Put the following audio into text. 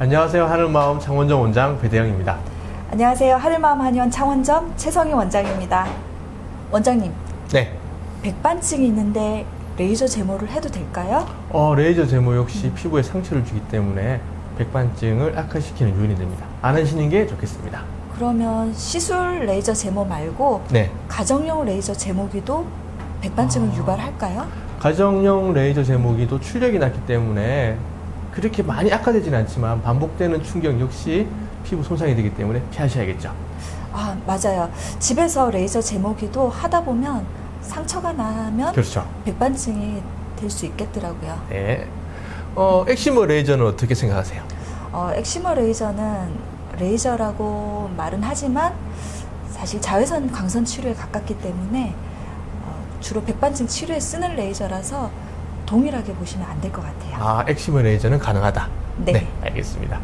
안녕하세요. 하늘마음 창원정 원장 배대영입니다. 안녕하세요. 하늘마음 한의원 창원점 최성희 원장입니다. 원장님, 네. 백반증이 있는데 레이저 제모를 해도 될까요? 어, 레이저 제모 역시 피부에 상처를 주기 때문에 백반증을 악화시키는 요인이 됩니다. 안 하시는 게 좋겠습니다. 그러면 시술 레이저 제모 말고 네. 가정용 레이저 제모기도 백반증을 아. 유발할까요? 가정용 레이저 제모기도 출력이 낮기 때문에 그렇게 많이 악화되지는 않지만 반복되는 충격 역시 피부 손상이 되기 때문에 피하셔야겠죠. 아, 맞아요. 집에서 레이저 제모기도 하다 보면 상처가 나면 그렇죠. 백반증이 될 수 있겠더라고요. 네. 어, 엑시머 레이저는 어떻게 생각하세요? 어, 엑시머 레이저는 레이저라고 말은 하지만 사실 자외선 광선 치료에 가깝기 때문에 어, 주로 백반증 치료에 쓰는 레이저라서 동일하게 보시면 안 될 것 같아요. 아, 엑시머 레이저는 가능하다. 네. 알겠습니다.